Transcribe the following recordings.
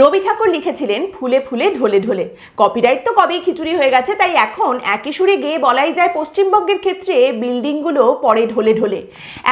রবি ঠাকুর লিখেছিলেন ফুলে ফুলে ঢলে ঢলে। কপিরাইট তো কবেই খিচুড়ি হয়ে গেছে, তাই এখন একই সুরে গেয়ে বলাই যায় পশ্চিমবঙ্গের ক্ষেত্রে বিল্ডিংগুলো পরে ঢলে ঢলে।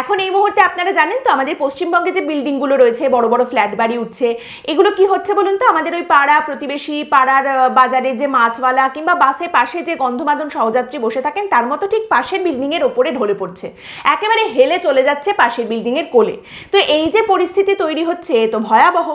এখন এই মুহূর্তে আপনারা জানেন তো, আমাদের পশ্চিমবঙ্গে যে বিল্ডিংগুলো রয়েছে, বড় বড় ফ্ল্যাট বাড়ি উঠছে, এগুলো কি হচ্ছে বলুন তো? আমাদের ওই পাড়া প্রতিবেশী পাড়ার বাজারে যে মাছওয়ালা কিংবা বাসে পাশে যে গন্ধমাদন সহযাত্রী বসে থাকেন, তার মতো ঠিক পাশের বিল্ডিংয়ের ওপরে ঢলে পড়ছে। একেবারে হেলে চলে যাচ্ছে পাশের বিল্ডিংয়ের কোলে। তো এই যে পরিস্থিতি তৈরি হচ্ছে তো ভয়াবহ।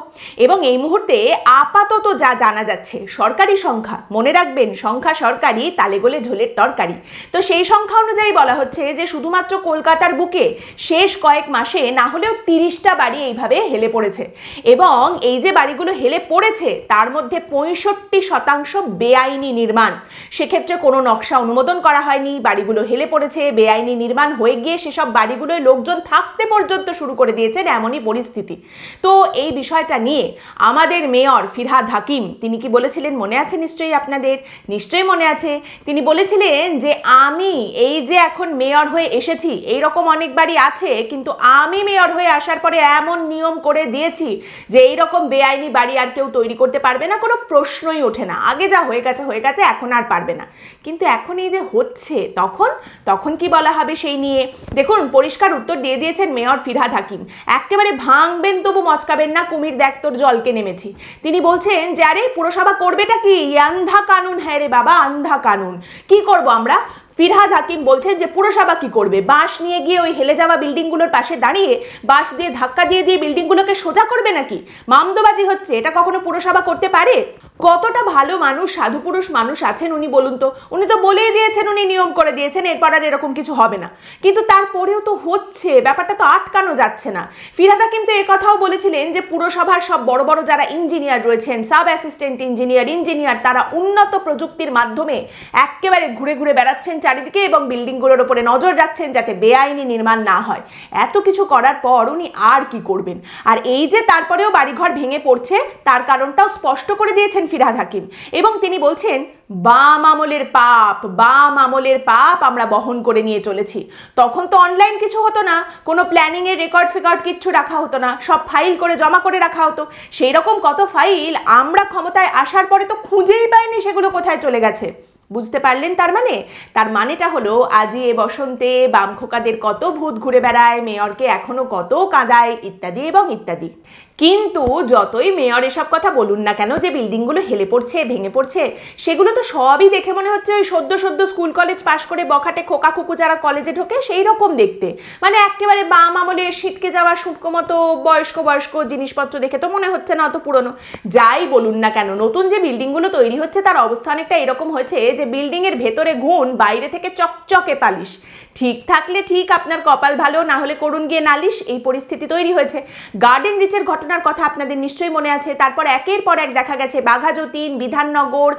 এবং এই মুহূর্তে আপাতত যা জানা যাচ্ছে, সরকারি সংখ্যা। মনে রাখবেন, সংখ্যা সরকারি তালেগোলে ঝোলের তরকারি। তো সেই সংখ্যা অনুযায়ী বলা হচ্ছে যে, শুধুমাত্র কলকাতার বুকে শেষ কয়েক মাসে না হলেও তিরিশটা বাড়ি এইভাবে হেলে পড়েছে। এবং এই যে বাড়িগুলো হেলে পড়েছে, তার মধ্যে পঁয়ষট্টি শতাংশ বেআইনি নির্মাণ। সেক্ষেত্রে কোনো নকশা অনুমোদন করা হয়নি, বাড়িগুলো হেলে পড়েছে, বেআইনি নির্মাণ হয়ে গিয়ে সেসব বাড়িগুলোয় লোকজন থাকতে পর্যন্ত শুরু করে দিয়েছেন এমনই পরিস্থিতি। তো এই বিষয়টা নিয়ে আমাদের মেয়র ফিরহাদ হাকিম। তিনি কি বলেছিলেন? মনে আছে নিশ্চয়ই আপনাদের? নিশ্চয়ই মনে আছে। তিনি বলেছিলেন যে, আমি এই যে এখন মেয়র হয়ে এসেছি এই রকম অনেক আছে, কিন্তু আমি মেয়র হয়ে আসার পরে এমন নিয়ম করে দিয়েছি যে এই রকম বেআইনি বাড়ি আর কেউ তৈরি করতে পারবে না, কোনো প্রশ্নই ওঠে না। আগে যা হয়ে গেছে হয়ে গেছে, এখন আর পারবে না। কিন্তু এখন এই যে হচ্ছে, তখন তখন কি বলা হবে সেই নিয়ে? দেখুন, পরিষ্কার উত্তর দিয়ে দিয়েছেন মেয়র ফিরহাদ হাকিম। একেবারে ভাঙবেন তবু মচকাবেন না, কুমির দেখ তোর জলকে নেমেছি। তিনি বলছেন যে, আরে, পুরসভা করবেটা কি? আন্ধা কানুন হ্যাঁ রে বাবা, আন্ধা কানুন। কি করব আমরা? ফিরহাদ হাকিম বলছেন যে, পুরসভা কি করবে? বাঁশ নিয়ে গিয়ে ওই হেলে যাওয়া বিল্ডিংগুলোর পাশে দাঁড়িয়ে বাঁশ দিয়ে ধাক্কা দিয়ে দিয়ে বিল্ডিংগুলোকে সোজা করবে নাকি? মামদোবাজি হচ্ছে, এটা কখনো পুরসভা করতে পারে? কতটা ভালো মানুষ সাধু পুরুষ মানুষ আছেন উনি বলুন তো? উনি তো বলেই দিয়েছেন, উনি নিয়ম করে দিয়েছেন, এরপর আর এরকম কিছু হবে না। কিন্তু তারপরেও তো হচ্ছে, ব্যাপারটা তো আটকানো যাচ্ছে না। ফিরাদা কিন্তু কথাও বলেছিলেন যে পুরসভার সব বড় বড় যারা ইঞ্জিনিয়ার রয়েছেন, সাব অ্যাসিস্ট্যান্ট ইঞ্জিনিয়ার ইঞ্জিনিয়ার, তারা উন্নত প্রযুক্তির মাধ্যমে একেবারে ঘুরে ঘুরে বেড়াচ্ছেন চারিদিকে এবং বিল্ডিংগুলোর ওপরে নজর রাখছেন যাতে বেআইনি নির্মাণ না হয়। এত কিছু করার পর উনি আর কি করবেন? আর এই যে তারপরেও বাড়িঘর ভেঙে পড়ছে, তার কারণটাও স্পষ্ট করে দিয়েছেন ফিরহাদ হাকিম। এবং তিনি বলছেন, বাম আমলের পাপ, বাম আমলের পাপ আমরা বহন করে নিয়ে চলেছি। তখন তো অনলাইন কিছু হতো না, কোনো প্ল্যানিংয়ের রেকর্ড ফেকর্ড কিচ্ছু রাখা হতো না, সব ফাইল করে জমা করে রাখা হতো। সেই রকম কত ফাইল আমরা ক্ষমতায় আসার পরে তো খুঁজেই পাইনি সেগুলো কোথায় চলে গেছে। বুঝতে পারলেন তার মানে? তার মানেটা হলো আজই এ বসন্তে বাম খোকাদের কত ভূত ঘুরে বেড়ায়, মেয়রকে এখনও কত কাঁদায়, ইত্যাদি এবং ইত্যাদি। কিন্তু যতই মেয়র এসব কথা বলুন না কেন, যে বিল্ডিংগুলো হেলে পড়ছে, ভেঙে পড়ছে, সেগুলো তো সবই দেখে মনে হচ্ছে ওই সদ্য সদ্য স্কুল কলেজ পাশ করে বখাটে খোকা খুকু যারা কলেজে ঢোকে, সেই রকম দেখতে। মানে একেবারে বাম আমলে শীতকে যাওয়া শুটকো মতো বয়স্ক বয়স্ক জিনিসপত্র দেখে তো মনে হচ্ছে না অত পুরনো। যাই বলুন না কেন, নতুন যে বিল্ডিংগুলো তৈরি হচ্ছে, তার অবস্থা অনেকটা এরকম হয়েছে যে বিল্ডিংয়ের ভেতরে ঘুণ বাইরে থেকে চকচকে পালিশ। ঠিক থাকলে ঠিক, আপনার কপাল ভালো, না হলে করুন গিয়ে নালিশ, এই পরিস্থিতি তৈরি হয়েছে। গার্ডেন রিচের ঘটনার কথা আপনাদের নিশ্চয়ই মনে আছে। তারপর একের পর এক দেখা গেছে, বাঘাযতীন, বিধাননগর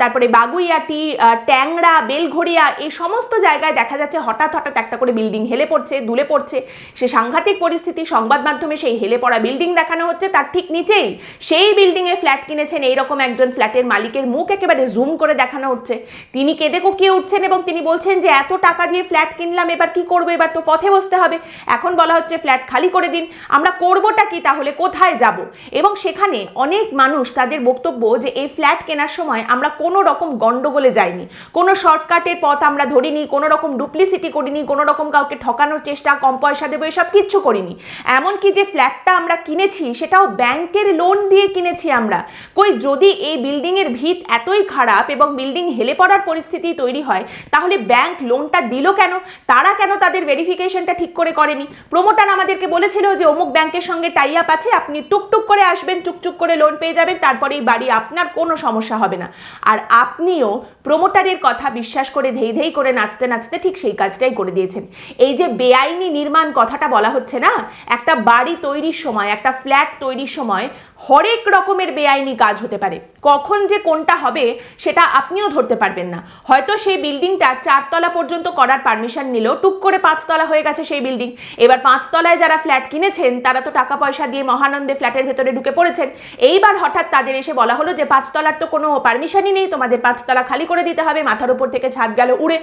তারপরে বাগুইয়াটি ট্যাংরা, বেলঘড়িয়া, এই সমস্ত জায়গায় দেখা যাচ্ছে হঠাৎ হঠাৎ একটা করে বিল্ডিং হেলে পড়ছে, দুলে পড়ছে। সে সাংঘাতিক পরিস্থিতি, সংবাদ মাধ্যমে সেই হেলে পড়া বিল্ডিং দেখানো হচ্ছে। তার ঠিক নিচেই সেই বিল্ডিংয়ে ফ্ল্যাট কিনেছেন এইরকম একজন ফ্ল্যাটের মালিকের মুখ একেবারে জুম করে দেখানো হচ্ছে। তিনি কেঁদে কুকিয়ে উঠছেন এবং তিনি বলছেন যে, এত টাকা দিয়ে ফ্ল্যাট কিনলাম, এবার কি করব? এবার তো পথে বসতে হবে। এখন বলা হচ্ছে ফ্ল্যাট খালি করে দিন। আমরা করবোটা কি? তাহলে কোথায় যাব? এবং সেখানে অনেক মানুষ তাদের বক্তব্য যে এই ফ্ল্যাট কেনার সময় আমরা কোনো রকম গন্ডগোলে যাইনি। কোনো শর্টকাটের পথ আমরা ধরিনি, কোনো রকম ডুপ্লিসিটি করিনি, কোনো রকম কাউকে ঠকানোর চেষ্টা, কম পয়সা দেবো, এসব কিচ্ছু করিনি। এমনকি যে ফ্ল্যাটটা আমরা কিনেছি, সেটাও ব্যাংকের লোন দিয়ে কিনেছি আমরা। কই, যদি এই বিল্ডিংয়ের ভিত এতই খারাপ এবং বিল্ডিং হেলে পড়ার পরিস্থিতি তৈরি হয়, তাহলে ব্যাংক লোনটা দিল কেন? তারা কেন তাদের ভেরিফিকেশনটা ঠিক করে করেনি? প্রমোটার আমাদেরকে বলেছিল যে, অমুক ব্যাংকের সঙ্গে টাই আপ আছে, আপনি টুকটুক করে আসবেন, টুকটুক করে লোন পেয়ে যাবেন তারপরে এই বাড়ি আপনার কোনো সমস্যা হবে না। আর আপনিও প্রমোটারের কথা বিশ্বাস করে ধেই ধেই করে নাচতে নাচতে ঠিক সেই কাজটাই করে দিয়েছেন। এই যে বেআইনি নির্মাণ কথাটা বলা হচ্ছে না? একটা বাড়ি তৈরির সময়, একটা ফ্ল্যাট তৈরির সময় হরেক রকমের বেআইনি কাজ হতে পারে। কখন যে কোনটা হবে সেটা আপনিও ধরতে পারবেন না। হয়তো সেই বিল্ডিংটা চারতলা পর্যন্ত করার পারমিশন নিল টুক করে পাঁচতলা হয়ে গেছে সেই বিল্ডিং। এবার পাঁচতলায় যারা ফ্ল্যাট কিনেছেন, তারা তো টাকা পয়সা দিয়ে মহানন্দে ফ্ল্যাটের ভেতরে ঢুকে পড়েছেন। এইবার হঠাৎ তাদের এসে বলা হলো যে, পাঁচতলার তো কোনো পারমিশনই নেই, তোমাদের পাঁচতলা খালি করে দিতে হবে, মাথার উপর থেকে ছাদ গেল উড়ে।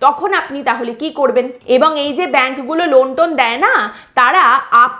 তখন আপনি তাহলে কি করবেন? এবং এই যে ব্যাংকগুলো লোন টোন দেয় না, তারা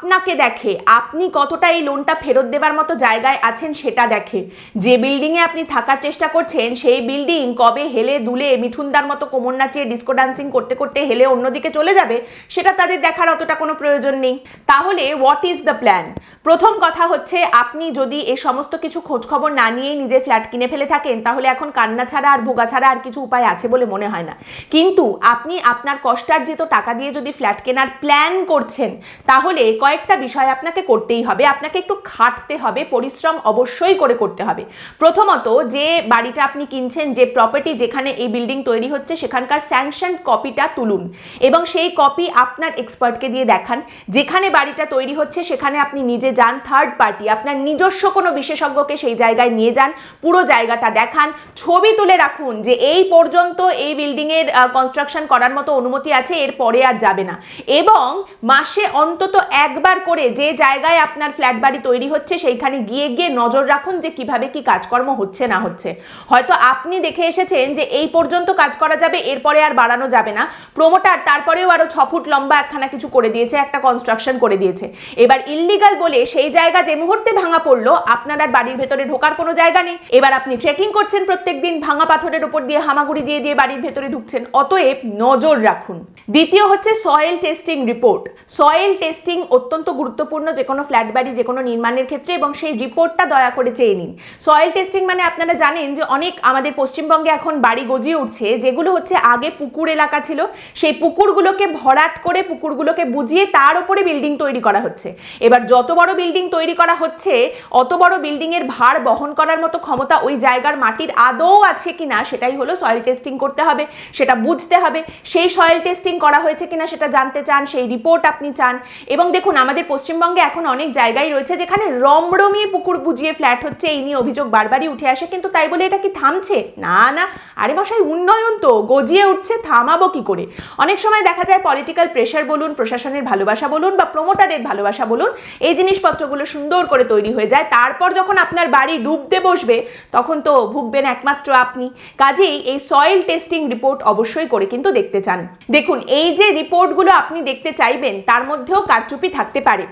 আপনাকে দেখে, আপনি কতটা এই লোনটা ফেরত দেবার মতো জায়গায় আছেন সেটা দেখে। যে বিল্ডিংয়ে আপনি থাকার চেষ্টা করছেন, সেই বিল্ডিং কবে হেলে দুলে মিঠুনদার মতো কোমর নাচিয়ে ডিস্কো ডান্সিং করতে করতে হেলে অন্যদিকে চলে যাবে, সেটা তাদের দেখার অতটা কোনো প্রয়োজন নেই। তাহলে হোয়াট ইজ দ্য প্ল্যান প্রথম কথা হচ্ছে, আপনি যদি এ সমস্ত কিছু খোঁজ খবর না নিয়েই নিজে ফ্ল্যাট কিনে ফেলে থাকেন, তাহলে এখন কান্না ছাড়া আর ভোগা ছাড়া আর কিছু উপায় আছে বলে মনে হয় না। কিন্তু আপনি আপনার কষ্টার্জিত টাকা দিয়ে যদি ফ্ল্যাট কেনার প্ল্যান করছেন, তাহলে কয়েকটা বিষয় আপনাকে করতেই হবে। আপনাকে একটু খাটতে হবে, পরিশ্রম অবশ্যই করে করতে হবে। প্রথমত, যে বাড়িটা আপনি কিনছেন, যে প্রপার্টি যেখানে এই বিল্ডিং তৈরি হচ্ছে, সেখানকার স্যাংশন কপিটা তুলুন এবং সেই কপি আপনার এক্সপার্টকে দিয়ে দেখান। যেখানে বাড়িটা তৈরি হচ্ছে, সেখানে আপনি নিজে যান থার্ড পার্টি আপনার নিজস্ব কোনো বিশেষজ্ঞকে সেই জায়গায় নিয়ে যান, পুরো জায়গাটা দেখান, ছবি তুলে রাখুন যে এই পর্যন্ত এই বিল্ডিংয়ের কনস্ট্রাকশন করার মতো অনুমতি আছে, এর পরে আর যাবে না। এবং মাসে অন্তত একবার করে যে জায়গায় আপনার ফ্ল্যাট বাড়ি তৈরি হচ্ছে, সেইখানে গিয়ে গিয়ে নজর রাখুন যে কীভাবে কি কাজকর্ম হচ্ছে না হচ্ছে। হয়তো আপনি দেখে এসেছেন যে এই পর্যন্ত কাজ করা যাবে এরপরে আর বাড়ানো যাবে না। প্রমোটার তারপরেও আরও ছ ফুট লম্বা একখানা কিছু করে দিয়েছে, একটা কনস্ট্রাকশন করে দিয়েছে। এবার ইল্লিগাল বলে সেই জায়গা যে মুহূর্তে ভাঙা পড়ল, আপনার আর বাড়ির ভেতরে ঢোকার কোনো জায়গা নেই। এবার আপনি ট্রেকিং করছেন প্রত্যেক দিন, ভাঙা পাথরের উপর দিয়ে হামাগুড়ি দিয়ে দিয়ে বাড়ির ভেতরে ঢুকছেন। অতএব নজর রাখুন। দ্বিতীয় হচ্ছে soil testing report soil testing অত্যন্ত গুরুত্বপূর্ণ, যে কোনো ফ্ল্যাট বাড়ি, যে কোনো নির্মাণের ক্ষেত্রে, এবং সেই রিপোর্টটা দয়া করে চেয়ে নিন। সয়েল টেস্টিং মানে আপনারা জানেন যে অনেক আমাদের পশ্চিমবঙ্গে এখন বাড়ি গজিয়ে উঠছে, যেগুলো হচ্ছে আগে পুকুর এলাকা ছিল। সেই পুকুরগুলোকে ভরাট করে পুকুরগুলোকে বুঝিয়ে তার উপরে বিল্ডিং তৈরি করা হচ্ছে। এবার যত বড় বিল্ডিং তৈরি করা হচ্ছে, অত বড় বিল্ডিং এর ভার বহন করার মতো ক্ষমতা ওই জায়গার মাটির আদৌ আছে কিনা সেটাই হলো সয়েল টেস্টিং করতে হবে, সেটা বুঝতে হবে, সেই সয়েল টেস্টিং করা হয়েছে কিনা সেটা জানতে চান, সেই রিপোর্ট আপনি চান। এবং দেখুন, আমাদের পশ্চিমবঙ্গে এখন অনেক জায়গায় রয়েছে যেখানে রমরমিয়ে পুকুর বুঝিয়ে ফ্ল্যাট হচ্ছে, এই নিয়ে অভিযোগ বারবারই উঠে আসে, কিন্তু তাই বলে এটা কি থামছে? না না, আরে মশাই, উন্নয়ন তো, গজিয়ে উঠছে, থামাবো কি করে? অনেক সময় দেখা যায় পলিটিক্যাল প্রেশার বলুন, প্রশাসনের ভালোবাসা বলুন বা প্রমোটারের ভালোবাসা বলুন, এই জিনিসপত্রগুলো সুন্দর করে তৈরি হয়ে যায়। তারপর যখন আপনার বাড়ি ডুবতে বসবে, তখন তো ভুগবেন একমাত্র আপনি। কাজেই এই সয়েল টেস্টিং রিপোর্ট অবশ্যই করে কিন্তু দেখতে চান। দেখুন, এই যে রিপোর্টগুলো আপনি দেখতে চাইবেন, তার মধ্যেও কারচুপি থাকতে পারে।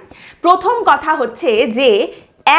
প্রথম কথা হচ্ছে যে,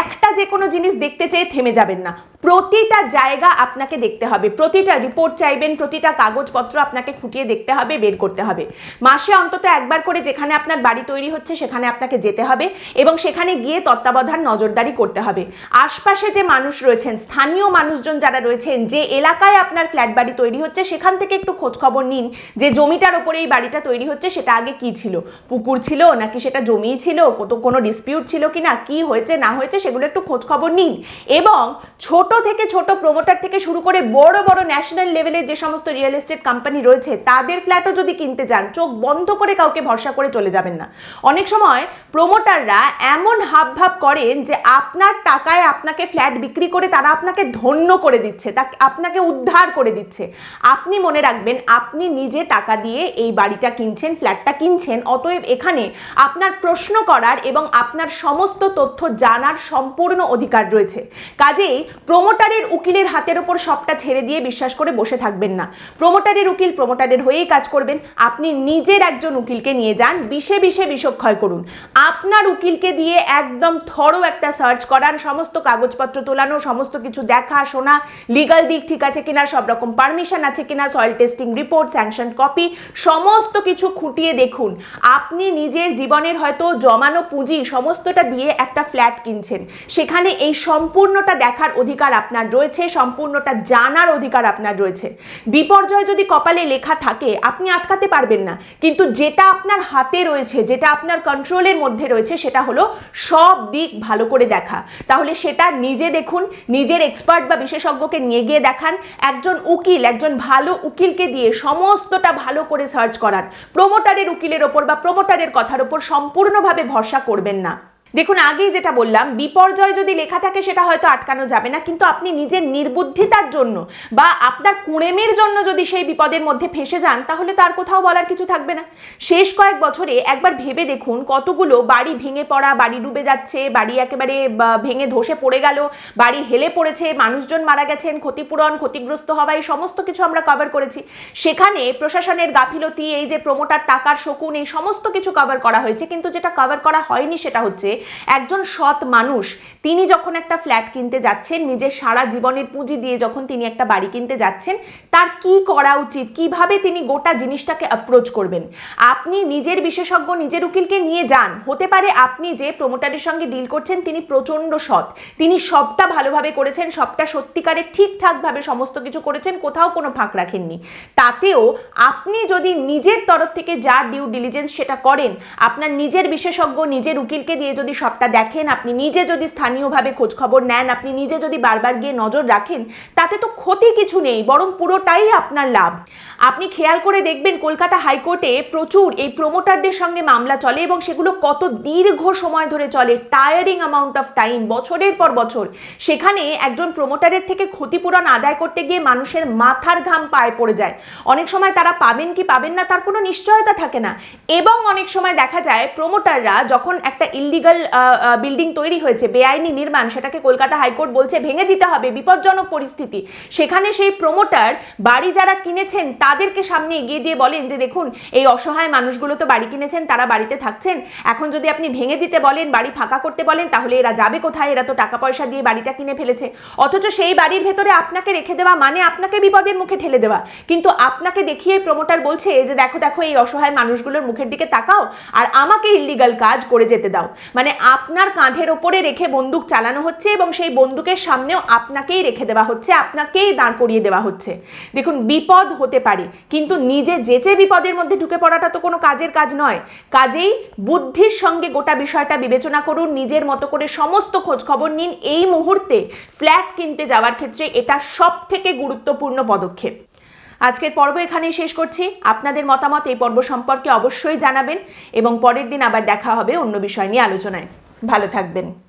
একটা যে কোনো জিনিস দেখতে চেয়ে থেমে যাবেন না। প্রতিটা জায়গা আপনাকে দেখতে হবে। প্রতিটা রিপোর্ট চাইবেন, প্রতিটা কাগজপত্র আপনাকে খুঁটিয়ে দেখতে হবে, বের করতে হবে। মাসে অন্তত একবার করে যেখানে আপনার বাড়ি তৈরি হচ্ছে, সেখানে আপনাকে যেতে হবে এবং সেখানে গিয়ে তত্ত্বাবধান নজরদারি করতে হবে। আশপাশে যে মানুষ রয়েছেন, স্থানীয় মানুষজন যারা রয়েছেন, যে এলাকায় আপনার ফ্ল্যাট বাড়ি তৈরি হচ্ছে, সেখান থেকে একটু খোঁজ খবর নিন যে জমিটার ওপরে এই বাড়িটা তৈরি হচ্ছে, সেটা আগে কি ছিল? পুকুর ছিল নাকি সেটা জমিই ছিল? কোনো ডিসপিউট ছিল কি না কী হয়েছে, না হয়েছে, সেগুলো একটু খোঁজ খবর নিন এবং ছোট থেকে ছোট প্রমোটার থেকে শুরু করে বড় বড় ন্যাশনাল লেভেলের যে সমস্ত রিয়েল এস্টেট কোম্পানি রয়েছে, তাদের ফ্ল্যাটও যদি কিনতে যান, চোখ বন্ধ করে কাউকে ভরসা করে চলে যাবেন না। অনেক সময় প্রমোটাররা এমন হাব ভাব করেন যে আপনার টাকায় আপনাকে ফ্ল্যাট বিক্রি করে তারা আপনাকে ধন্য করে দিচ্ছে, তা আপনাকে উদ্ধার করে দিচ্ছে। আপনি মনে রাখবেন, আপনি নিজে টাকা দিয়ে এই বাড়িটা কিনছেন ফ্ল্যাটটা কিনছেন, অতএব এখানে আপনার প্রশ্ন করার এবং আপনার সমস্ত তথ্য জানার সম্পূর্ণ অধিকার রয়েছে। কাজেই প্রমোটারের উকিলের হাতের ওপর সবটা ছেড়ে দিয়ে বিশ্বাস করে বসে থাকবেন না। প্রমোটারের উকিল প্রমোটারের হয়েই কাজ করবেন। আপনি নিজের একজন উকিলকে নিয়ে যান, বিষে বিষে বিষক্ষয় করুন। আপনার উকিলকে দিয়ে একদম থরো একটা সার্চ করান, সমস্ত কাগজপত্র তোলানো, সমস্ত কিছু দেখা, শোনা লিগাল দিক ঠিক আছে কিনা, সব রকম পারমিশন আছে কিনা soil testing report sanction copy সমস্ত কিছু খুঁটিয়ে দেখুন। আপনি নিজের জীবনের হয়তো জমানো পুঁজি সমস্তটা দিয়ে একটা ফ্ল্যাট কিনছেন। সেখানে এই সম্পূর্ণটা দেখার অধিকার আপনার রয়েছে, সম্পূর্ণটা জানার অধিকার আপনার রয়েছে। বিপর্যয় যদি কপালে লেখা থাকে, আপনি আটকাতে পারবেন না। কিন্তু যেটা আপনার হাতে রয়েছে, যেটা আপনার কন্ট্রোলের মধ্যে রয়েছে, সেটা হলো সব দিক ভালো করে দেখা। তাহলে সেটা নিজে দেখুন, নিজের এক্সপার্ট বা বিশেষজ্ঞকে নিয়ে গিয়ে দেখান, একজন উকিল, একজন ভালো উকিলকে দিয়ে সমস্তটা ভালো করে সার্চ করান। প্রমোটারের উকিলের ওপর বা প্রমোটারের কথার ওপর সম্পূর্ণভাবে ভরসা করবেন না। দেখুন, আগেই যেটা বললাম, বিপর্যয় যদি লেখা থাকে সেটা হয়তো আটকানো যাবে না, কিন্তু আপনি নিজের নির্বুদ্ধিতার জন্য বা আপনার কুড়েমের জন্য যদি সেই বিপদের মধ্যে ফেসে যান, তাহলে তার কোথাও বলার কিছু থাকবে না। শেষ কয়েক বছরে একবার ভেবে দেখুন, কতগুলো বাড়ি ভেঙে পড়া, বাড়ি ডুবে যাচ্ছে, বাড়ি একেবারে ভেঙে ধসে পড়ে গেল, বাড়ি হেলে পড়েছে, মানুষজন মারা গেছেন, ক্ষতিপূরণ, ক্ষতিগ্রস্ত হওয়া, এই সমস্ত কিছু আমরা কভার করেছি। সেখানে প্রশাসনের গাফিলতি, এই যে প্রমোটার টাকার শকুন, এই সমস্ত কিছু কভার করা হয়েছে, কিন্তু যেটা কভার করা হয়নি সেটা হচ্ছে একজন সৎ মানুষ, তিনি যখন একটা ফ্ল্যাট কিনতে যাচ্ছেন, নিজের সারা জীবনের পুঁজি দিয়ে যখন তিনি একটা বাড়ি কিনতে যাচ্ছেন, তার কি করা উচিত? কীভাবে তিনি গোটা জিনিসটাকে অ্যাপ্রোচ করবেন? আপনি নিজের বিশেষজ্ঞ, নিজের উকিলকে নিয়ে যান। হতে পারে আপনি যে প্রমোটারের সঙ্গে ডিল করছেন, তিনি প্রচণ্ড সৎ। তিনি সবটা ভালোভাবে করেছেন, সবটা সত্যিকারের ঠিকঠাকভাবে সমস্ত কিছু করেছেন, কোথাও কোনো ফাঁক রাখেননি। তাতেও আপনি যদি নিজের তরফ থেকে যা ডিউ ডিলিজেন্স সেটা করেন, আপনার নিজের বিশেষজ্ঞ, নিজের উকিলকে দিয়ে যদি সবটা দেখেন, আপনি নিজে যদি স্থানীয়ভাবে খোঁজখবর নেন, আপনি নিজে যদি বারবার গিয়ে নজর রাখেন, তাতে তো ক্ষতি কিছু নেই, বরং পুরোটাই আপনার লাভ। আপনি খেয়াল করে দেখবেন কলকাতা হাইকোর্টে প্রচুর এই প্রমোটারদের সঙ্গে মামলা চলে এবং সেগুলো কত দীর্ঘ সময় ধরে চলে টায়ারিং অ্যামাউন্ট অফ টাইম বছরের পর বছর। সেখানে একজন প্রমোটারের থেকে ক্ষতিপূরণ আদায় করতে গিয়ে মানুষের মাথার ঘাম পায়ে পড়ে যায়। অনেক সময় তারা পাবেন কি পাবেন না, তার কোনো নিশ্চয়তা থাকে না। এবং অনেক সময় দেখা যায়, প্রমোটাররা যখন একটা ইলিগাল বিল্ডিং তৈরি হয়েছে, বেআইনি নির্মাণ, সেটাকে কলকাতা হাইকোর্ট বলছে ভেঙে দিতে হবে, বিপজ্জনক পরিস্থিতি। সেখানে সেই প্রমোটার বাড়ি যারা কিনেছেন, তাদেরকে সামনে এগিয়ে দিয়ে বলেন যে, দেখুন, এই অসহায় মানুষগুলো তো বাড়ি কিনেছেন, তারা বাড়িতে থাকছেন। এখন যদি আপনি ভেঙে দিতে বলেন, বাড়ি ফাঁকা করতে বলেন, তাহলে এরা যাবে কোথায়? এরা তো টাকা পয়সা দিয়ে বাড়িটা কিনে ফেলেছে। অথচ সেই বাড়ির ভেতরে আপনাকে রেখে দেওয়া মানে আপনাকে বিপদের মুখে ঠেলে দেওয়া। কিন্তু আপনাকে দেখিয়ে প্রমোটার বলছে যে, দেখো দেখো, এই অসহায় মানুষগুলোর মুখের দিকে তাকাও আর আমাকে ইলিগাল কাজ করে যেতে দাও। মানে আপনার কাঁধের ওপরে রেখে বন্দুক চালানো হচ্ছে এবং সেই বন্দুকের সামনেও আপনাকেই রেখে দেওয়া হচ্ছে, আপনাকেই দাঁড় করিয়ে দেওয়া হচ্ছে। দেখুন, বিপদ হতে পারে, কিন্তু নিজে যেচে বিপদের মধ্যে ঢুকে পড়াটা তো কোনো কাজের কাজ নয়। কাজেই বুদ্ধির সঙ্গে গোটা বিষয়টা বিবেচনা করুন, নিজের মতো করে সমস্ত খোঁজ খবর নিন। এই মুহূর্তে ফ্ল্যাট কিনতে যাওয়ার ক্ষেত্রে এটা সব থেকে গুরুত্বপূর্ণ পদক্ষেপ। আজকের পর্ব এখানেই শেষ করছি। আপনাদের মতামত এই পর্ব সম্পর্কে অবশ্যই জানাবেন এবং পরের দিন আবার দেখা হবে অন্য বিষয় নিয়ে আলোচনায়। ভালো থাকবেন।